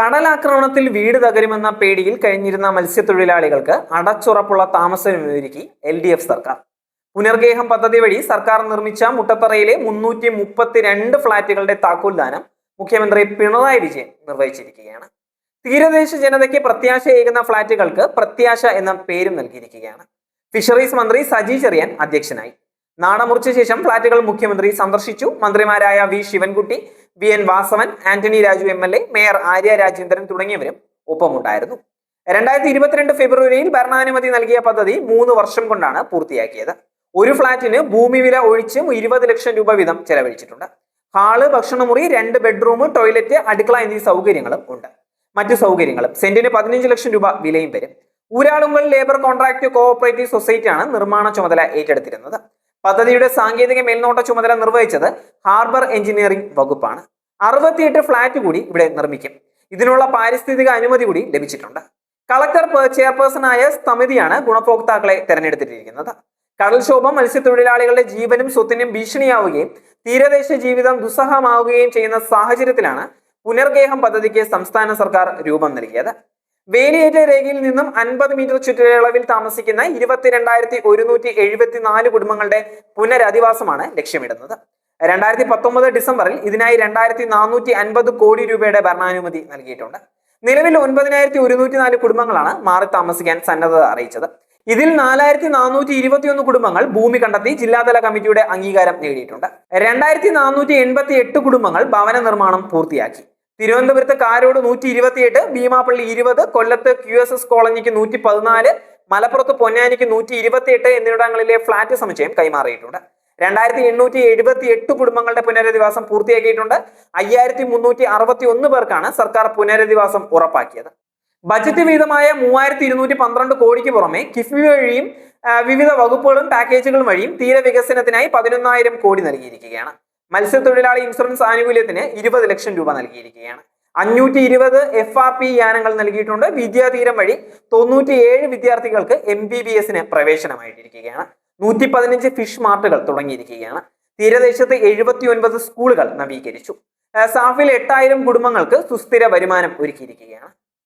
കടലാക്രമണത്തിൽ വീട് തകരുമെന്ന പേടിയിൽ കഴിഞ്ഞിരുന്ന മത്സ്യത്തൊഴിലാളികൾക്ക് അടച്ചുറപ്പുള്ള താമസമൊരുക്കി എൽ ഡി എഫ് സർക്കാർ. പുനർഗേഹം പദ്ധതി വഴി സർക്കാർ നിർമ്മിച്ച മുട്ടത്തറയിലെ മുന്നൂറ്റി മുപ്പത്തിരണ്ട് ഫ്ളാറ്റുകളുടെ താക്കോൽദാനം മുഖ്യമന്ത്രി പിണറായി വിജയൻ നിർവഹിച്ചിരിക്കുകയാണ്. തീരദേശ ജനതയ്ക്ക് പ്രത്യാശയേകുന്ന ഫ്ളാറ്റുകൾക്ക് പ്രത്യാശ എന്ന പേരും നൽകിയിരിക്കുകയാണ്. ഫിഷറീസ് മന്ത്രി സജി ചെറിയാൻ അധ്യക്ഷനായി. നാടമുറിച്ച ശേഷം ഫ്ളാറ്റുകൾ മുഖ്യമന്ത്രി സന്ദർശിച്ചു. മന്ത്രിമാരായ V Sivankutty V N Vasavan Antony Raju M L A mayor Arya Rajendran തുടങ്ങിയവരും ഒപ്പമുണ്ടായിരുന്നു. രണ്ടായിരത്തി ഇരുപത്തിരണ്ട് ഫെബ്രുവരിയിൽ ഭരണാനുമതി നൽകിയ പദ്ധതി മൂന്ന് വർഷം കൊണ്ടാണ് പൂർത്തിയാക്കിയത്. ഒരു ഫ്ളാറ്റിന് ഭൂമി വില ഒഴിച്ച് ഇരുപത് ലക്ഷം രൂപ വീതം ചെലവഴിച്ചിട്ടുണ്ട്. ഹാൾ ഭക്ഷണമുറി രണ്ട് ബെഡ്റൂം ടോയ്ലറ്റ് അടുക്കള എന്നീ സൗകര്യങ്ങളും ഉണ്ട്. മറ്റു സൗകര്യങ്ങളും സെന്റിന് പതിനഞ്ച് ലക്ഷം രൂപ വിലയും വരും. ഊരാളുങ്കൽ ലേബർ കോൺട്രാക്ട് കോഓപ്പറേറ്റീവ് സൊസൈറ്റിയാണ് നിർമ്മാണ ചുമതല ഏറ്റെടുത്തിരുന്നത്. പദ്ധതിയുടെ സാങ്കേതിക മേൽനോട്ട ചുമതല നിർവഹിച്ചത് ഹാർബർ എഞ്ചിനീയറിംഗ് വകുപ്പാണ്. അറുപത്തിയെട്ട് ഫ്ളാറ്റ് കൂടി ഇവിടെ നിർമ്മിക്കും. ഇതിനുള്ള പാരിസ്ഥിതിക അനുമതി കൂടി ലഭിച്ചിട്ടുണ്ട്. കളക്ടർ ചെയർപേഴ്സണായ സമിതിയാണ് ഗുണഭോക്താക്കളെ തെരഞ്ഞെടുത്തിട്ടിരിക്കുന്നത്. കടൽക്ഷോഭം മത്സ്യത്തൊഴിലാളികളുടെ ജീവനും സ്വത്തിനും ഭീഷണിയാവുകയും തീരദേശ ജീവിതം ദുസ്സഹമാവുകയും ചെയ്യുന്ന സാഹചര്യത്തിലാണ് പുനർഗേഹം പദ്ധതിക്ക് സംസ്ഥാന സർക്കാർ രൂപം നൽകിയത്. വേലിയേറ്റ രേഖയിൽ നിന്നും അൻപത് മീറ്റർ ചുറ്റളവിൽ താമസിക്കുന്ന ഇരുപത്തിരണ്ടായിരത്തി ഒരുന്നൂറ്റി എഴുപത്തിനാല് കുടുംബങ്ങളുടെ പുനരധിവാസമാണ് ലക്ഷ്യമിടുന്നത്. രണ്ടായിരത്തി പത്തൊമ്പത് ഡിസംബറിൽ ഇതിനായി രണ്ടായിരത്തി നാനൂറ്റി അൻപത് കോടി രൂപയുടെ ഭരണാനുമതി നൽകിയിട്ടുണ്ട്. നിലവിൽ ഒൻപതിനായിരത്തി ഒരുന്നൂറ്റി നാല് കുടുംബങ്ങളാണ് മാറി താമസിക്കാൻ സന്നദ്ധത അറിയിച്ചത്. ഇതിൽ നാലായിരത്തി നാനൂറ്റി ഇരുപത്തിയൊന്ന് കുടുംബങ്ങൾ ഭൂമി കണ്ടെത്തി ജില്ലാതല കമ്മിറ്റിയുടെ അംഗീകാരം നേടിയിട്ടുണ്ട്. രണ്ടായിരത്തി നാനൂറ്റി എൺപത്തി എട്ട് കുടുംബങ്ങൾ ഭവന നിർമ്മാണം പൂർത്തിയാക്കി. തിരുവനന്തപുരത്ത് കാരോട് നൂറ്റി ഇരുപത്തിയെട്ട് ഭീമാപ്പള്ളി ഇരുപത് കൊല്ലത്ത് ക്യു എസ് എസ് കോളനിക്ക് നൂറ്റി പതിനാല് മലപ്പുറത്ത് പൊന്നാനിക്ക് നൂറ്റി ഇരുപത്തിയെട്ട് എന്നിവിടങ്ങളിലെ ഫ്ളാറ്റ് സമുച്ചയം കൈമാറിയിട്ടുണ്ട്. രണ്ടായിരത്തി എണ്ണൂറ്റി എഴുപത്തി എട്ട് കുടുംബങ്ങളുടെ പുനരധിവാസം പൂർത്തിയാക്കിയിട്ടുണ്ട്. അയ്യായിരത്തി മുന്നൂറ്റി അറുപത്തി ഒന്ന് പേർക്കാണ് സർക്കാർ പുനരധിവാസം ഉറപ്പാക്കിയത്. ബജറ്റ് വീതമായ മൂവായിരത്തി ഇരുന്നൂറ്റി പന്ത്രണ്ട് കോടിക്ക് പുറമെ കിഫ്ബി വഴിയും വിവിധ വകുപ്പുകളും പാക്കേജുകളും വഴിയും തീരവികസനത്തിനായി പതിനൊന്നായിരം കോടി നൽകിയിരിക്കുകയാണ്. മത്സ്യത്തൊഴിലാളി ഇൻഷുറൻസ് ആനുകൂല്യത്തിന് ഇരുപത് ലക്ഷം രൂപ നൽകിയിരിക്കുകയാണ്. അഞ്ഞൂറ്റി ഇരുപത് എഫ് ആർ പി യാനങ്ങൾ നൽകിയിട്ടുണ്ട്. വിദ്യാതീരം വഴി തൊണ്ണൂറ്റിയേഴ് വിദ്യാർത്ഥികൾക്ക് എം ബി ബി എസിന് പ്രവേശനമായിട്ടിരിക്കുകയാണ്. നൂറ്റി പതിനഞ്ച് ഫിഷ് മാർട്ടുകൾ തുടങ്ങിയിരിക്കുകയാണ്. തീരദേശത്ത് എഴുപത്തി ഒൻപത് സ്കൂളുകൾ നവീകരിച്ചു. സാഫിൽ എട്ടായിരം കുടുംബങ്ങൾക്ക് സുസ്ഥിര വരുമാനം ഒരുക്കിയിരിക്കുകയാണ്.